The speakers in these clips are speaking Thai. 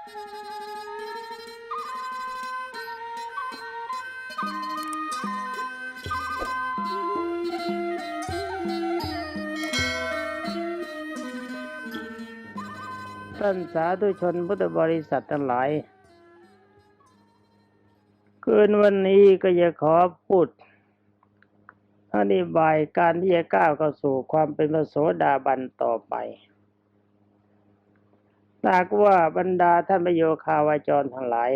ท่านสาธุชนพุทธบริษัททั้งหลาย คืนวันนี้ก็จะขอพูดอธิบายการที่จะก้าวเข้าสู่ความเป็นพระโสดาบันต่อไป ตากว่าบรรดาท่านประโยคาวาจรทั้งหลาย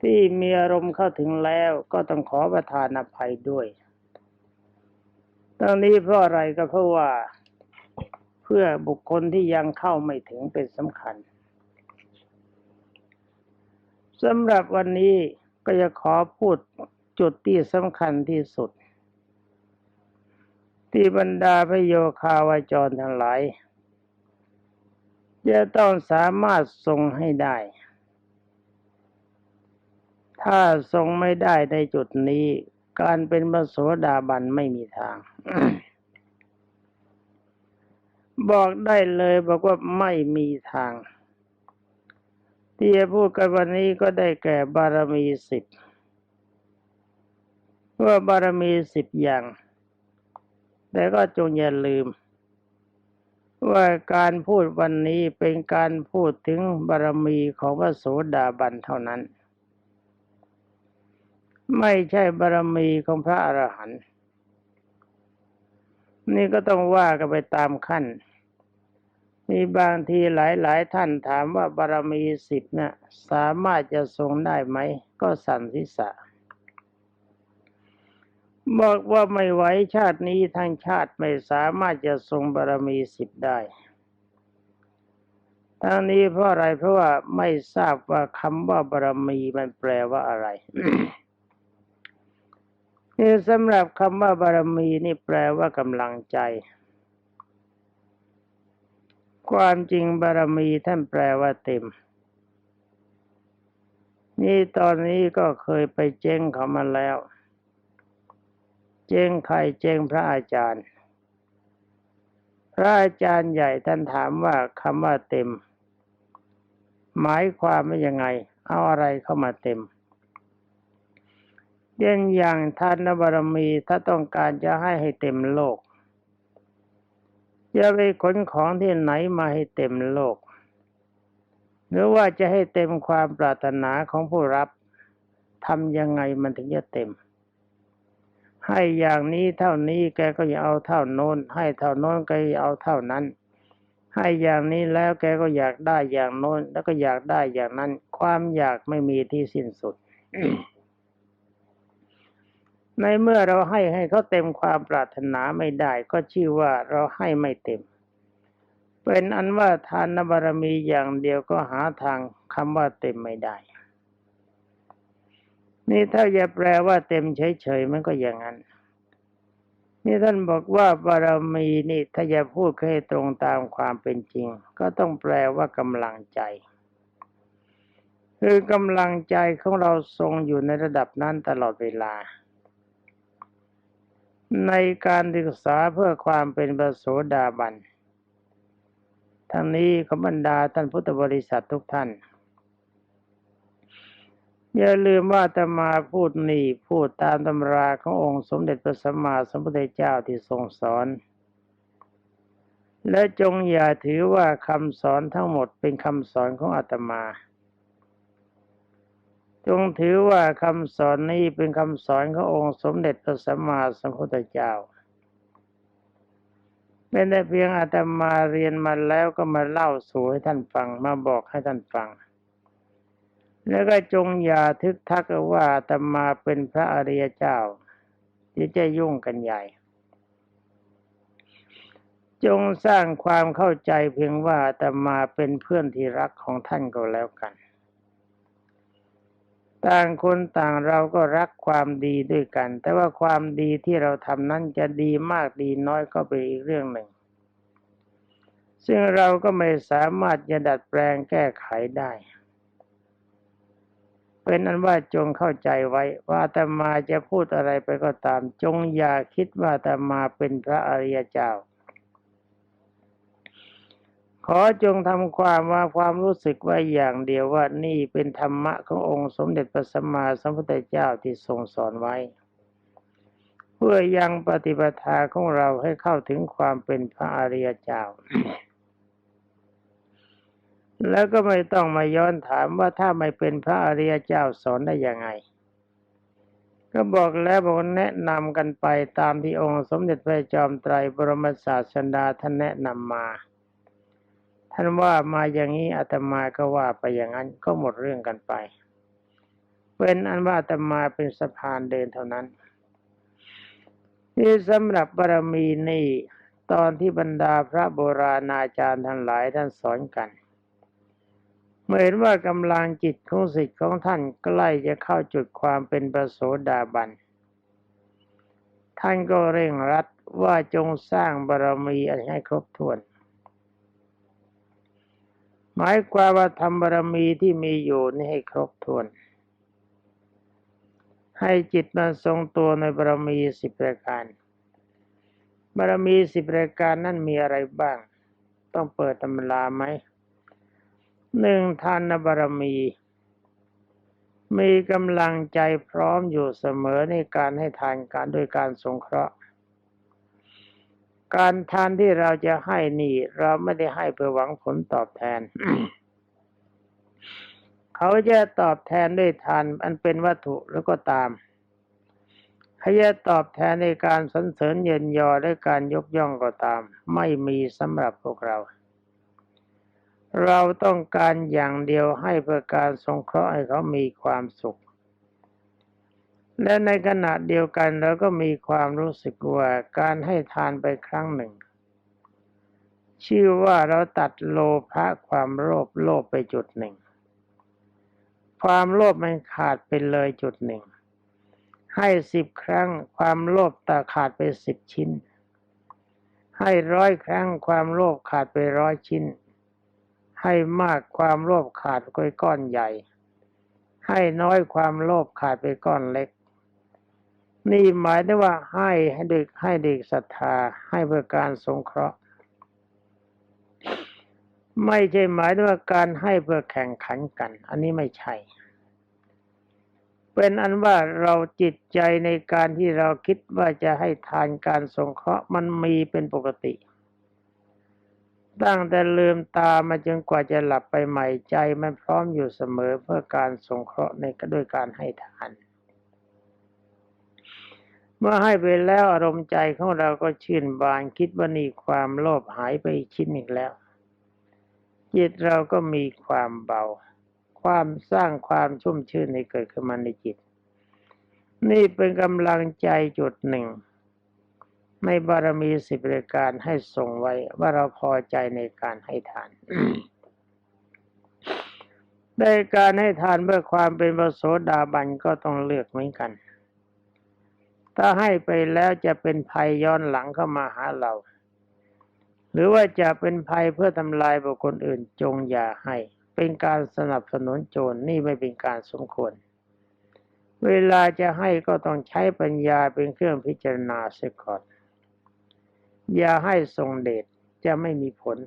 ที่มีอารมณ์เข้าถึงแล้วก็ต้องขอประทานอภัยด้วยทั้งนี้เพราะอะไรก็เพราะว่าเพื่อบุคคลที่ยังเข้าไม่ถึงเป็นสำคัญสำหรับวันนี้ก็จะขอพูดจุดที่สำคัญที่สุด ที่บรรดาพระโยคาวาจรทั้งหลาย จะต้องสามารถทรงให้ได้ ถ้าทรงไม่ได้ในจุดนี้ การเป็นพระโสดาบันไม่มีทาง บอกได้เลยบอกว่าไม่มีทาง ที่จะพูดกันวันนี้ก็ได้แก่บารมีสิบว่าบารมีสิบอย่าง แต่ก็จงอย่าลืม ว่าการพูดวันนี้เป็นการพูดถึงบารมีของพระโสดาบันเท่านั้น ไม่ใช่บารมีของพระอรหันต์นี่ก็ต้องว่ากันไปตามขั้น มีบางทีหลายๆท่านถามว่าบารมีสิบเนี่ยสามารถจะทรงได้ไหม ก็สั่นทิษะ บอกว่าไม่ไหวชาตินี้ทั้งชาติไม่สามารถจะทรงบารมีสิบได้ทั้งนี้เพราะอะไรเพราะว่าไม่ทราบว่าคำว่าบารมีมันแปลว่าอะไรนี่สำหรับคำว่าบารมีนี่แปลว่ากำลังใจ ความจริงบารมีท่านแปลว่าเต็ม นี่ตอนนี้ก็เคยไปเจ้งเขามาแล้ว เจงใครเจงพระอาจารย์ พระอาจารย์ใหญ่ท่านถามว่าคำว่าเต็ม หมายความว่ายังไง เอาอะไรเข้ามาเต็มเช่นอย่างทานบารมีถ้าต้องการจะให้ให้เต็มโลกจะไปขนของที่ไหนมาให้เต็มโลก หรือว่าจะให้เต็มความปรารถนาของผู้รับทำยังไงมันถึงจะเต็ม ให้อย่างนี้เท่านี้แกก็อย่าเอาเท่าโน้น ให้เท่าโน้นก็อย่าเอาเท่านั้น ให้อย่างนี้แล้วแกก็อยากได้อย่างโน้น แล้วก็อยากได้อย่างนั้น ความอยากไม่มีที่สิ้นสุด ในเมื่อเราให้ให้เขาเต็มความปรารถนาไม่ได้ ก็ชื่อว่าเราให้ไม่เต็ม เป็นอันว่าทานบารมีอย่างเดียวก็หาทางคำว่าเต็มไม่ได้ นี่ถ้าจะแปลว่าเต็มเฉยๆมันก็อย่างนั้น นี่ท่านบอกว่าบารมีนี่ถ้าจะพูดให้ตรงตามความเป็นจริง ก็ต้องแปลว่ากำลังใจ คือกำลังใจของเราทรงอยู่ในระดับนั้นตลอดเวลา ในการศึกษาเพื่อความเป็นประโสดาบันทั้งนี้ขบรรดาท่านพุทธบริษัททุกท่าน อย่าลืมว่าตมาพูดนี่พูดตามตำราขององค์สมเด็จพระสัมมาสัมพุทธเจ้าที่ทรงสอน และจงอย่าถือว่าคำสอนทั้งหมดเป็นคำสอนของอาตมา จงถือว่าคำสอนนี้เป็นคำสอนขององค์สมเด็จพระสัมมาสัมพุทธเจ้าเป็นแต่เพียงอาตมาเรียนมาแล้วก็มาเล่าสู่ให้ท่านฟังมาบอกให้ท่านฟัง แล้วก็จงอย่าทึกทักว่าตมาเป็นพระอริยเจ้าที่จะยุ่งกันใหญ่ จงสร้างความเข้าใจเพียงว่าอาตมาเป็นเพื่อนที่รักของท่านก็แล้วกัน ต่างคนต่างเราก็รักความดีด้วยกัน แต่ว่าความดีที่เราทำนั้นจะดีมากดีน้อยก็เป็นอีกเรื่องหนึ่ง ซึ่งเราก็ไม่สามารถจะดัดแปลงแก้ไขได้ เป็นอันว่าจงเข้าใจไว้ว่าอาตมาจะพูดอะไรไปก็ตาม จงอย่าคิดว่าอาตมาเป็นพระอริยเจ้า ขอจงทำความว่าความรู้สึกไว้อย่างเดียวว่านี่เป็นธรรมะขององค์สมเด็จพระสัมมาสัมพุทธเจ้าที่ทรงสอนไว้ เพื่อยังปฏิปทาของเราให้เข้าถึงความเป็นพระอริยเจ้า แล้วก็ไม่ต้องมาย้อนถามว่าถ้าไม่เป็นพระอริยเจ้าสอนได้ยังไง ก็บอกแล้วบอกแนะนำกันไปตามที่องค์สมเด็จพระจอมไตรบรมศาสดาท่านแนะนำมา ท่านว่ามาอย่างนี้อาตมาก็ว่าไปอย่างนั้นก็หมดเรื่องกันไป เป็นอันว่าอาตมาเป็นสะพานเดินเท่านั้นนี่สำหรับบารมีนี่ตอนที่บรรดาพระโบราณอาจารย์ทั้งหลายท่านสอนกัน มื่อเห็นว่ากำลังจิตของสิทธิ์ของท่านใกล้จะเข้าจุดความเป็นประโสดาบัน ท่านก็เร่งรัดว่าจงสร้างบารมีให้ครบถ้วน หมายความว่าทำบารมีที่มีอยู่นี่ให้ครบถ้วน ให้จิตมันทรงตัวในบารมีสิบประการ บารมีสิบประการนั่นมีอะไรบ้าง ต้องเปิดตำราไหม หนึ่งทานบารมี มีกำลังใจพร้อมอยู่เสมอในการให้ทานการด้วยการสงเคราะห์ การทานที่เราจะให้นี่เราไม่ได้ให้เพื่อหวังผลตอบแทน เขาจะตอบแทนด้วยทานอันเป็นวัตถุแล้วก็ตามเขาจะตอบแทนในการสรรเสริญเยินยอและการยกย่องก็ตาม ไม่มีสำหรับพวกเรา เราต้องการอย่างเดียวให้เพื่อการสงเคราะห์ให้เขามีความสุข และในขณะเดียวกันเราก็มีความรู้สึกว่าการให้ทานไปครั้งหนึ่ง ชื่อว่าเราตัดโลภะความโลภโลภไปจุดหนึ่ง ความโลภมันขาดไปเลยจุดหนึ่ง ให้สิบครั้งความโลภตาขาดไปสิบชิ้น ให้ร้อยครั้งความโลภขาดไปร้อยชิ้น ให้มากความโลภขาดไปก้อนใหญ่ ให้น้อยความโลภขาดไปก้อนเล็ก นี่หมายถึงว่าให้ให้เด็กให้เด็กศรัทธาให้เพื่อการสงเคราะห์ ไม่ใช่หมายถึงว่าการให้เพื่อแข่งขันกัน อันนี้ไม่ใช่ เป็นอันว่าเราจิตใจในการที่เราคิดว่าจะให้ทานการสงเคราะห์มันมีเป็นปกติ ตั้งแต่ลืมตามาจนกว่าจะหลับไปใหม่ใจ มันพร้อมอยู่เสมอเพื่อการสงเคราะห์ในด้วยการให้ทาน เมื่อให้ไปแล้วอารมณ์ใจของเราก็ชื่นบานคิดว่านี่ความโลภหายไปอีกชิ้นอีกแล้ว จิตเราก็มีความเบา ความสร้างความชุ่มชื่นให้เกิดขึ้นมาในจิต นี่เป็นกำลังใจจุดหนึ่ง ในบารมีสิบรายการให้ส่งไว้ว่าเราพอใจในการให้ทานในการให้ทานเพื่อความเป็นพระโสดาบันก็ต้องเลือกเหมือนกัน ถ้าให้ไปแล้วจะเป็นภัยย้อนหลังเข้ามาหาเรา หรือว่าจะเป็นภัยเพื่อทำลายบุคคลอื่นจงอย่าให้ เป็นการสนับสนุนโจรนี่ไม่เป็นการสมควร เวลาจะให้ก็ต้องใช้ปัญญาเป็นเครื่องพิจารณาเสียก่อน อย่าให้ทรงเดชจะไม่มีผล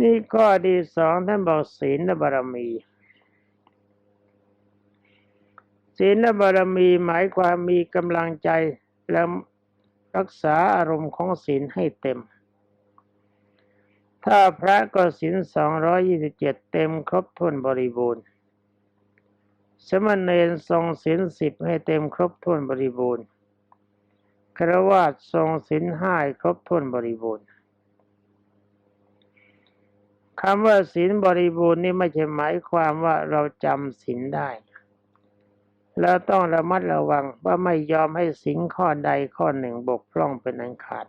นี่ข้อดีสองท่านบอกศีลและบารมีศีลและบารมีหมายความมีกำลังใจและรักษาอารมณ์ของศีลให้เต็ม ถ้าพระก็ศีลสองร้อยี่สิบเจ็ดเต็มครบถ้วนบริบูรณ์ สมณเณรทรงศีลสิบให้เต็มครบถ้วนบริบูรณ์ ครวาสทรงศีลห้าครบถ้วนบริบูรณ์คำว่าศีลบริบูรณ์นี่ไม่ใช่หมายความว่าเราจำศีลได้แล้วต้องระมัดระวังว่าไม่ยอมให้สิ่งข้อใดข้อหนึ่งบกพร่องเป็นอันขาด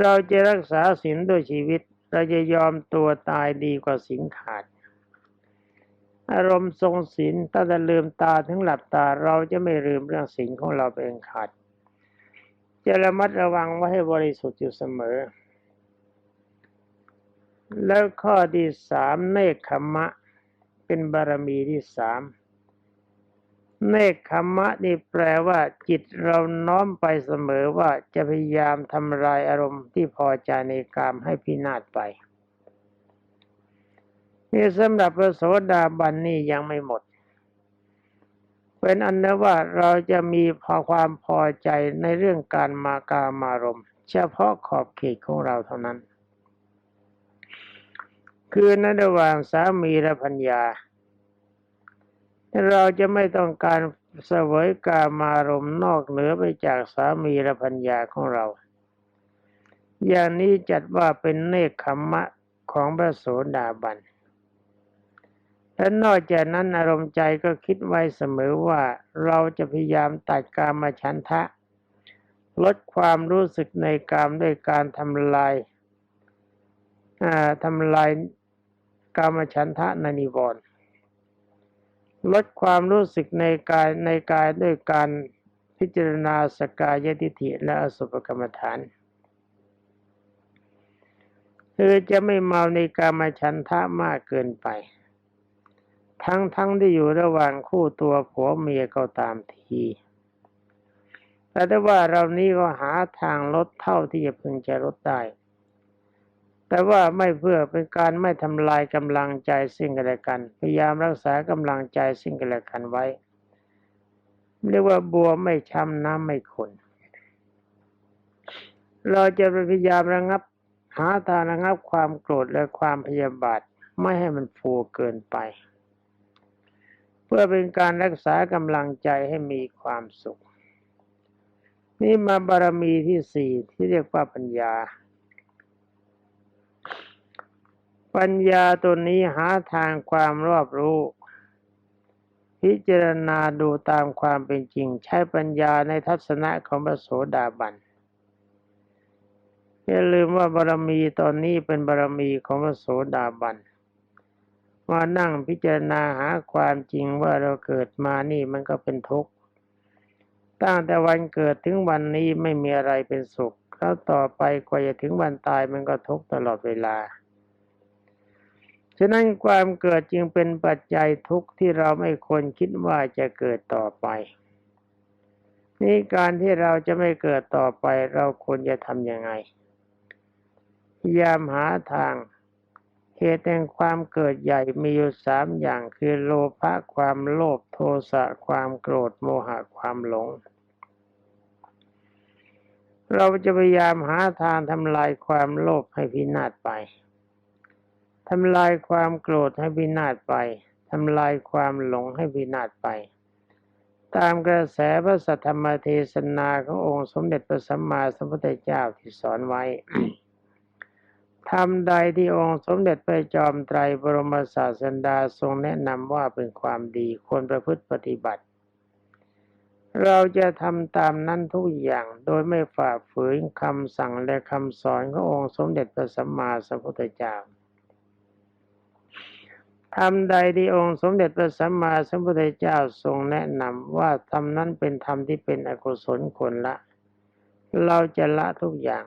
เราจะรักษาศีลด้วยชีวิต เราจะยอมตัวตายดีกว่าศีลขาด อารมณ์ทรงศีลตั้งแต่ลืมตาถึงหลับตาเราจะไม่ลืมเรื่องศีลของเราเป็นขาดจะระมัดระวังไว้ให้บริสุทธิ์อยู่เสมอ แล้วข้อที่สามเนคขมะ เป็นบารมีที่สามเนคขมมะนี่แปลว่า จิตเราน้อมไปเสมอว่าจะพยายามทำลายอารมณ์ที่พอใจในกามให้พินาศไป นี่สำหรับพระโสดาบันนี่ยังไม่หมด เป็นอันนะว่าเราจะมีพอความพอใจในเรื่องการมากามารม เฉพาะขอบเขตของเราเท่านั้น คือในระหว่างสามีและพัญญา เราจะไม่ต้องการเสวยกามารมนอกเหนือไปจากสามีและพัญญาของเรา อย่างนี้จัดว่าเป็นเนคขมมะของพระโสดาบัน และนอกจากนั้นอารมณ์ใจก็คิดไว้เสมอว่าเราจะพยายามตัดกามฉันทะ ลดความรู้สึกในกามด้วยการทำลายทำลายกามฉันทะในนิวรณ์ลดความรู้สึกในกายในกายด้วยการพิจารณาสกายทิฏฐิและอสุภกรรมฐานคือจะไม่เมาในกามฉันทะมากเกินไป ทั้งทั้งที่อยู่ระหว่างคู่ตัวผัวเมียก็ตามทีแต่ถ้าว่าเรานี้ก็หาทางลดเท่าที่จะพึงจะลดได้ แต่ว่าไม่เพื่อเป็นการไม่ทำลายกำลังใจสิ่งกันและกัน พยายามรักษากำลังใจสิ่งกันและกันไว้ เรียกว่าบัวไม่ช้ำน้ำไม่ขุนเราจะพยายามระงับ หาทางระงับความโกรธและความพยาบาทไม่ให้มันฟูเกินไป เพื่อเป็นการรักษากำลังใจให้มีความสุข นี่มาบารมีที่สี่ที่เรียกว่าปัญญา ปัญญาตัวนี้หาทางความรอบรู้ พิจารณาดูตามความเป็นจริง ใช้ปัญญาในทัศนะของพระโสดาบันอย่าลืมว่าบารมีตอนนี้เป็นบารมีของพระโสดาบัน มานั่งพิจารณาหาความจริงว่าเราเกิดมานี่มันก็เป็นทุกข์ตั้งแต่วันเกิดถึงวันนี้ไม่มีอะไรเป็นสุข แล้วต่อไปกว่าจะถึงวันตายมันก็ทุกข์ตลอดเวลา ฉะนั้นความเกิดจึงเป็นปัจจัยทุกข์ที่เราไม่ควรคิดว่าจะเกิดต่อไป นี่การที่เราจะไม่เกิดต่อไปเราควรจะทำยังไงพยายามหาทาง เหตุแห่งความเกิดใหญ่มีอยู่สามอย่างคือโลภะความโลภโทสะความโกรธโมหะความหลง เราจะพยายามหาทางทำลายความโลภให้พินาศไปทำลายความโกรธให้พินาศไปทำลายความหลงให้พินาศไป ตามกระแสพระสัทธรรมเทศนาขององค์สมเด็จพระสัมมาสัมพุทธเจ้าที่สอนไว้ ทำใดที่องค์สมเด็จพระจอมไตรบรมศาสดาทรงแนะนำว่าเป็นความดีควรประพฤติปฏิบัติ เราจะทำตามนั้นทุกอย่างโดยไม่ฝ่าฝืนคำสั่งและคำสอนขององค์สมเด็จพระสัมมาสัมพุทธเจ้าทำใดที่องค์สมเด็จพระสัมมาสัมพุทธเจ้าทรงแนะนำว่าทำนั้นเป็นธรรมที่เป็นอกุศลคนละ เราจะละทุกอย่าง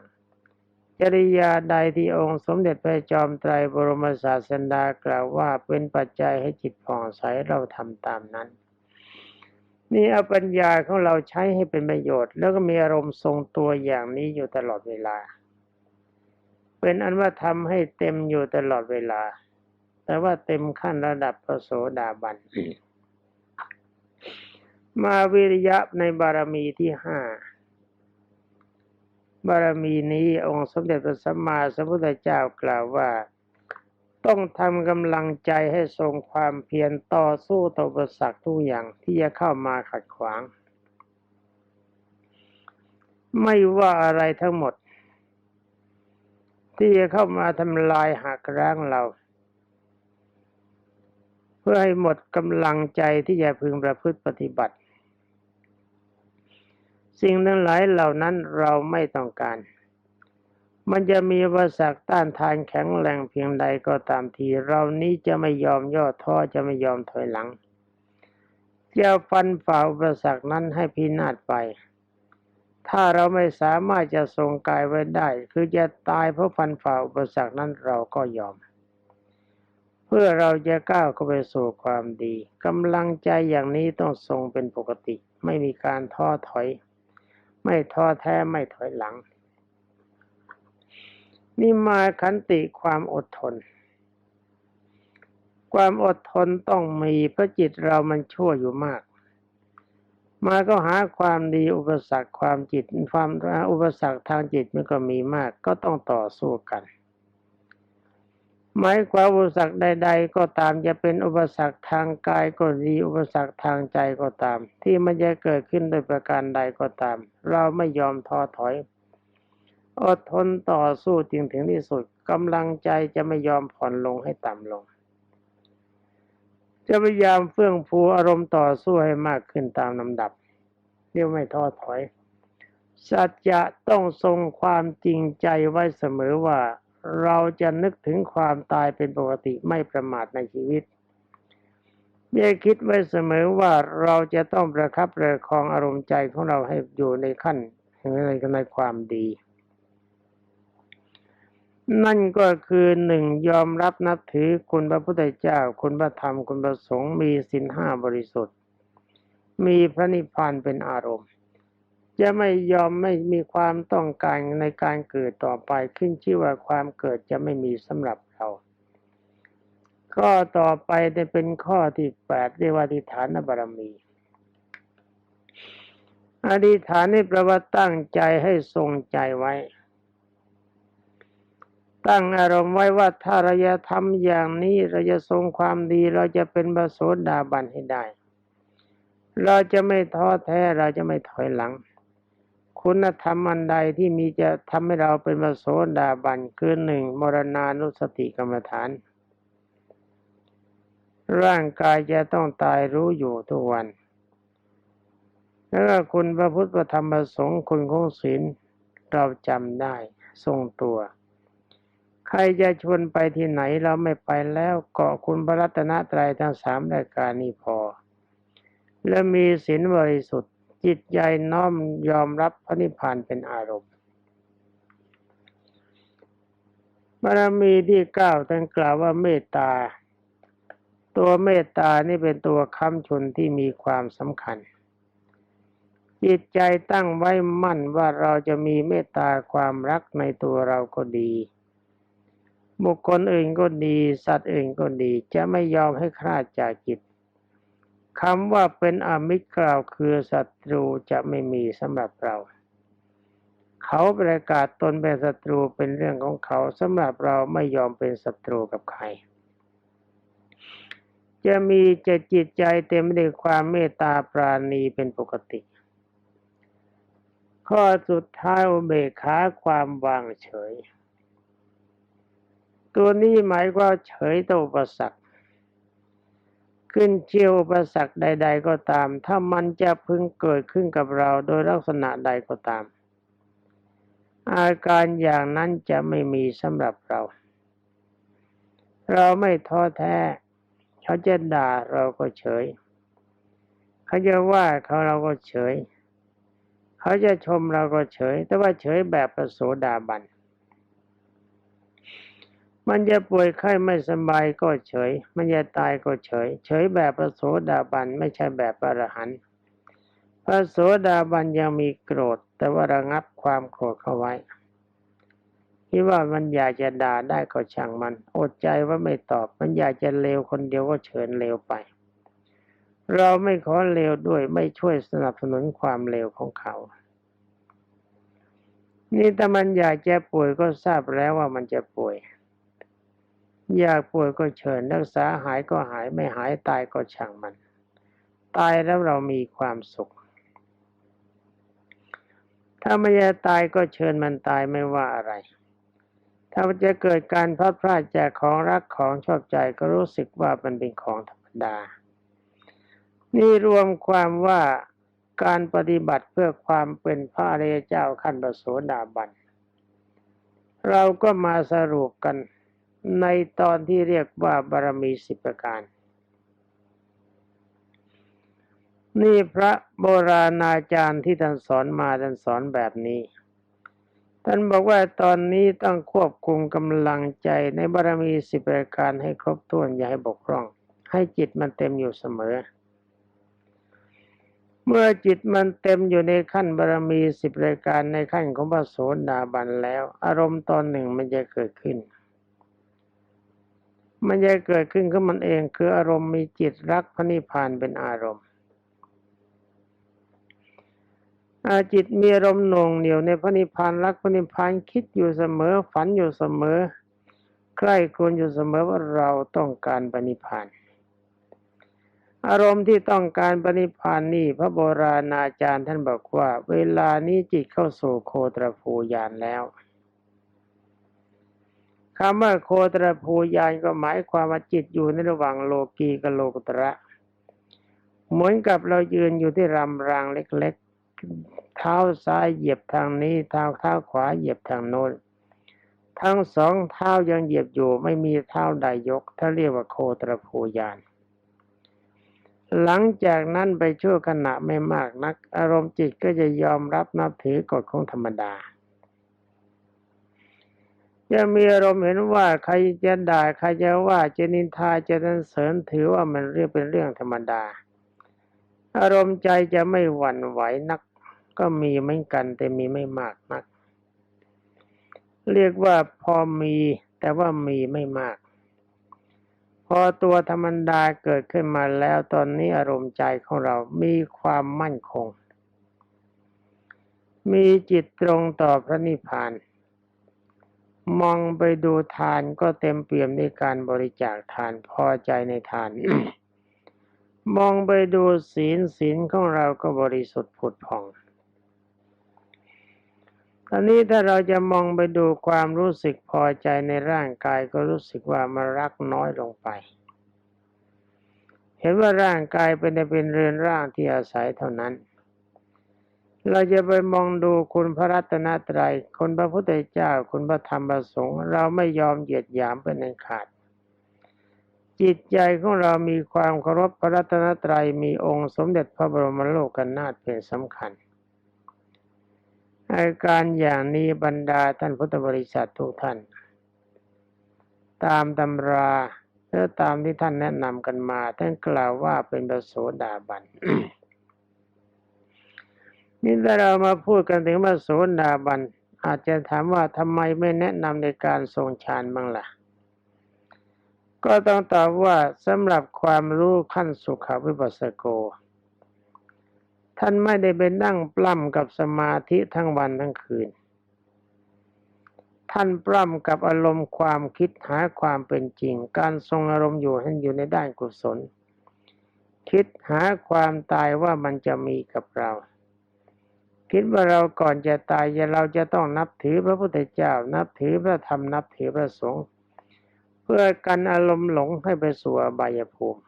จริยาใดที่องค์สมเด็จพระจอมไตรบรมศาสดากล่าวว่าเป็นปัจจัยให้จิตผ่องใสเราทำตามนั้น นี่เอาปัญญาของเราใช้ให้เป็นประโยชน์ แล้วก็มีอารมณ์ทรงตัวอย่างนี้อยู่ตลอดเวลา เป็นอันว่าทำให้เต็มอยู่ตลอดเวลา แต่ว่าเต็มขั้นระดับพระโสดาบันมาวิริยะในบารมีที่ห้า บารมีนี้องค์สมเด็จพระสัมมาสัมพุทธเจ้ากล่าวว่า ต้องทำกำลังใจให้ทรงความเพียรต่อสู้ต่ออุปสรรคทุกอย่างที่จะเข้ามาขัดขวาง ไม่ว่าอะไรทั้งหมด ที่จะเข้ามาทำลายหักร้างเรา เพื่อให้หมดกำลังใจที่จะพึงประพฤติปฏิบัติ สิ่งทั้งหลายเหล่านั้นเราไม่ต้องการ มันจะมีวัสักต้านทานแข็งแรงเพียงใดก็ตามที เรานี้จะไม่ยอมย่อท้อจะไม่ยอมถอยหลังจะฟันฝ่าอุปสรรคนั้นให้พินาศไป ถ้าเราไม่สามารถจะทรงกายไว้ได้ คือจะตายเพราะฟันฝ่าอุปสรรคนั้นเราก็ยอม เพื่อเราจะก้าวเข้าไปสู่ความดีกำลังใจอย่างนี้ต้องทรงเป็นปกติ ไม่มีการท้อถอย ไม่ท้อแท้ไม่ถอยหลัง นี่มาขันติความอดทน ความอดทนต้องมีเพราะจิตเรามันชั่วอยู่มาก มาก็หาความดีอุปสรรคความจิตความอุปสรรคทางจิตมันก็มีมาก ก็ต้องต่อสู้กัน หมายความอุปสรรคใด ๆ ก็ตามจะเป็นอุปสรรคทางกายก็ดี อุปสรรคทางใจก็ตาม ที่มันจะเกิดขึ้นโดยประการใดก็ตาม เราไม่ยอมท้อถอย อดทนต่อสู้จริงถึงที่สุดกำลังใจจะไม่ยอมผ่อนลงให้ต่ำลง จะพยายามเฟื่องฟูอารมณ์ต่อสู้ให้มากขึ้นตามลำดับเรียกไม่ท้อถอยสัจจะต้องทรงความจริงใจไว้เสมอว่า เราจะนึกถึงความตายเป็นปกติไม่ประมาทในชีวิตอย่าคิดไว้เสมอว่าเราจะต้องประคับประคองอารมณ์ใจของเราให้อยู่ในขั้นในในความดี นั่นก็คือหนึ่งยอมรับนับถือคุณพระพุทธเจ้า คุณพระธรรมคุณพระสงฆ์มีสินห้าบริสุทธิ์ มีพระนิพพานเป็นอารมณ์ จะไม่ยอมไม่มีความต้องการในการเกิดต่อไปขึ้นชื่อว่าความเกิดจะไม่มีสำหรับเรา ข้อต่อไปจะเป็นข้อที่แปดเรียกว่าอธิฐานบารมี อธิฐานนี่แปลว่าตั้งใจให้ทรงใจไว้ ตั้งอารมณ์ไว้ว่าถ้าเราจะทำอย่างนี้เราจะทรงความดีเราจะเป็นบโสดาบันให้ได้เราจะไม่ท้อแท้เราจะไม่ถอยหลัง คุณธรรมอันใดที่มีจะทำให้เราเป็นบโสดาบันคือหนึ่งมรณานุสติกรรมฐาน ร่างกายจะต้องตายรู้อยู่ทุกวัน แล้วก็คุณพระพุทธพระธรรมพระสงฆ์คุณของศีลเราจำได้ทรงตัว ใครจะชวนไปที่ไหนเราไม่ไปแล้วเกาะคุณพระรัตนตรัยทั้งสามรายการนี้พอ และมีศีลบริสุทธิ์ จิตใจน้อมยอมรับพระนิพพานเป็นอารมณ์บารมีที่เก้าท่านกล่าวว่าเมตตา ตัวเมตตานี่เป็นตัวค้ำชนที่มีความสำคัญ จิตใจตั้งไว้มั่นว่าเราจะมีเมตตาความรักในตัวเราก็ดี บุคคลอื่นก็ดี สัตว์อื่นก็ดี จะไม่ยอมให้คลาดจากจิต คำว่าเป็นอมิตรกล่าวคือศัตรูจะไม่มีสำหรับเรา เขาประกาศตนเป็นศัตรูเป็นเรื่องของเขาสำหรับเราไม่ยอมเป็นศัตรูกับใคร จะมีจะจิตใจเต็มไปด้วยความเมตตาปราณีเป็นปกติ ข้อสุดท้ายอุเบกขาความวางเฉย ตัวนี้หมายว่าเฉยต่ออุปสรรค ขึ้นเชียวอุปสรรคใด ๆ ก็ตาม ถ้ามันจะพึงเกิดขึ้นกับเราโดยลักษณะใดก็ตาม อาการอย่างนั้นจะไม่มีสำหรับเรา เราไม่ท้อแท้ เขาจะด่าเราก็เฉย เขาจะว่าเขาเราก็เฉย เขาจะชมเราก็เฉย แต่ว่าเฉยแบบประโสดาบัน มันจะป่วยไข้ไม่สบายก็เฉย มันจะตายก็เฉย เฉยแบบประโสดาบันไม่ใช่แบบอรหันต์พระโสดาบันยังมีโกรธ แต่ว่าระงับความโกรธเข้าไว้คิดว่ามันอยากจะด่าได้ก็ช่างมัน อดใจว่าไม่ตอบ มันอยากจะเลวคนเดียวก็เชิญเลวไป เราไม่ขอเลวด้วยไม่ช่วยสนับสนุนความเลวของเขา นี่ถ้ามันอยากจะป่วยก็ทราบแล้วว่ามันจะป่วย อยากป่วยก็เชิญรักษาหายก็หายไม่หายตายก็ช่างมัน ตายแล้วเรามีความสุข ถ้าไม่จะตายก็เชิญมันตายไม่ว่าอะไร ถ้าจะเกิดการพลาดพลาดจากของรักของชอบใจก็รู้สึกว่ามันเป็นของธรรมดา นี่รวมความว่าการปฏิบัติเพื่อความเป็นพระอริยเจ้าขั้นประโสดาบัน เราก็มาสรุปกัน ในตอนที่เรียกว่าบารมีสิบประการ นี่พระโบราณอาจารย์ที่ท่านสอนมาท่านสอนแบบนี้ท่านบอกว่าตอนนี้ต้องควบคุมกำลังใจในบารมีสิบปรายการให้ครบถ้วนอย่าให้บกพร่อง ให้จิตมันเต็มอยู่เสมอ เมื่อจิตมันเต็มอยู่ในขั้นบารมีสิบรายการในขั้นของพระโสดาบันแล้ว อารมณ์ตอนหนึ่งมันจะเกิดขึ้น มันจะเกิดขึ้นขึ้นมันเองคืออารมณ์มีจิตรักพระนิพพานเป็นอารมณ์อาจิตมีอารมณ์หน่วงเหนียวในพระนิพพานรักพระนิพพานคิดอยู่เสมอฝันอยู่เสมอ ใกล้ควรอยู่เสมอว่าเราต้องการปณิพพาน อารมณ์ที่ต้องการปณิพพานนี่พระโบราณอาจารย์ท่านบอกว่า เวลานี้จิตเข้าสู่โคตรภูยานแล้ว คำว่าโคตรภูยานก็หมายความว่าจิตอยู่ในระหว่างโลกีกับโลกุตระ เหมือนกับเรายืนอยู่ที่รำรางเล็กๆ เท้าซ้ายเหยียบทางนี้เท้าเท้าขวาเหยียบทางโน้น ทั้งสองเท้ายังเหยียบอยู่ไม่มีเท้าใดยก ถ้าเรียกว่าโคตรภูยานหลังจากนั้นไปชั่วขณะไม่มากนัก อารมณ์จิตก็จะยอมรับนับถือกฎของธรรมดา จะมีอารมณ์เห็นว่าใครจะด่าใครจะว่าจะนินทาจะสรรเสริญถือว่ามันเรียกเป็นเรื่องธรรมดา อารมณ์ใจจะไม่หวั่นไหวนัก ก็มีเหมือนกันแต่มีไม่มากนัก เรียกว่าพอมีแต่ว่ามีไม่มาก พอตัวธรรมดาเกิดขึ้นมาแล้วตอนนี้อารมณ์ใจของเรามีความมั่นคง มีจิตตรงต่อพระนิพพาน มองไปดูทานก็เต็มเปี่ยมในการบริจาคทานพอใจในทาน มองไปดูศีลศีลของเราก็บริสุทธิ์ผุดผ่องตอนนี้ถ้าเราจะมองไปดูความรู้สึกพอใจในร่างกายก็รู้สึกว่ามันรักน้อยลงไป เห็นว่าร่างกายเป็นแต่เป็นเรือนร่างที่อาศัยเท่านั้น เราจะไปมองดูคุณพระรัตนตรัยคุณพระพุทธเจ้า คุณพระธรรมประสงค์ เราไม่ยอมเหยียดหยามเป็นอันขาด จิตใจของเรามีความเคารพพระรัตนตรัยมีองค์สมเด็จพระบรมโลกนาถเป็นสำคัญอาการอย่างนี้บรรดาท่านพุทธบริษัททุกท่าน ตามตำราหรือตามที่ท่านแนะนำกันมาท่านกล่าวว่าเป็นประโสดาบัน นี่ถ้าเรามาพูดกันถึงพระโสดาบัน อาจจะถามว่าทำไมไม่แนะนำในการทรงฌานบ้างล่ะ ก็ต้องตอบว่าสำหรับความรู้ขั้นสุขวิปัสสโก ท่านไม่ได้ไปนั่งปล้ำกับสมาธิทั้งวันทั้งคืน ท่านปล้ำกับอารมณ์ความคิดหาความเป็นจริง การทรงอารมณ์อยู่ให้อยู่ในด้านกุศล คิดหาความตายว่ามันจะมีกับเรา คิดว่าเราก่อนจะตายเราจะต้องนับถือพระพุทธเจ้า นับถือพระธรรมนับถือพระสงฆ์เพื่อกันอารมณ์หลงให้ไปสู่อบายภูมิ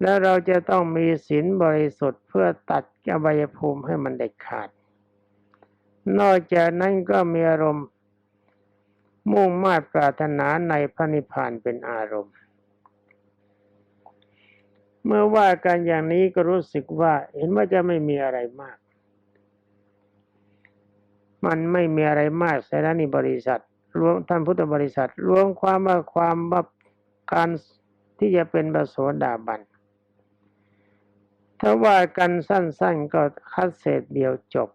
แล้วเราจะต้องมีศีลบริสุทธิ์เพื่อตัดอบายภูมิให้มันเด็ดขาด นอกจากนั้นก็มีอารมณ์ มุ่งมา่ปรารถนาในพระนิพพานเป็นอารมณ์ เมื่อว่ากันอย่างนี้ก็รู้สึกว่าเห็นว่าจะไม่มีอะไรมาก มันไม่มีอะไรมากสาระนิบริษัทรวมท่านพุทธบริษัทรวมความว่าความว่าการที่จะเป็นบโสดาบันถ้าว่ากันสั้นๆก็คัดเศษเดียวจบ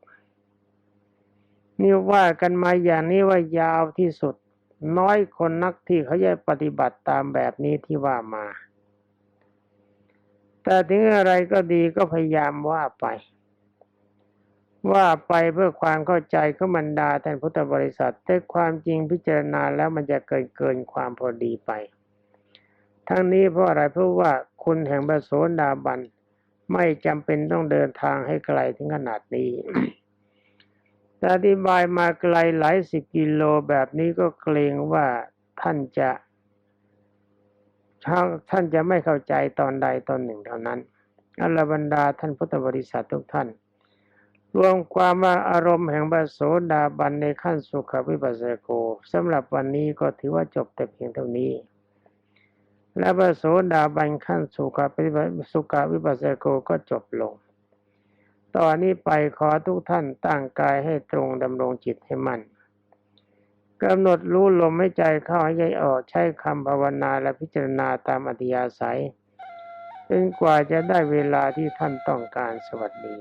นี่ว่ากันมาอย่างนี้ว่ายาวที่สุด น้อยคนนักที่เขาจะปฏิบัติตามแบบนี้ที่ว่ามา แต่ถึงอะไรก็ดีก็พยายามว่าไป ว่าไปเพื่อความเข้าใจของบรรดาท่านพุทธบริษัท แต่ความจริงพิจารณาแล้วมันจะเกินเกินความพอดีไป ทั้งนี้เพราะอะไรเพราะว่าคุณแห่งพระโสดาบันไม่จำเป็นต้องเดินทางให้ไกลถึงขนาดนี้อธิบายมาไกลหลายสิบกิโลแบบนี้ก็เกรงว่าท่านจะท่านจะไม่เข้าใจตอนใดตอนหนึ่งเท่านั้นอรบรรดาท่านพุทธบริษัททุกท่าน รวมความว่าอารมณ์แห่งบาโสดาบันในขั้นสุขวิปัสสโกสำหรับวันนี้ก็ถือว่าจบแต่เพียงเท่านี้ และบาโสดาบันขั้นสุขวิปัสสุขวิปัสสโกก็จบลง ตอนนี้ไปขอทุกท่านตั้งกายให้ตรงดำรงจิตให้มั่นกำหนดรู้ลมให้ใจเข้าให้ใจออกใช้คำภาวนาและพิจารณาตามอัธยาศัยจนกว่าจะได้เวลาที่ท่านต้องการสวัสดี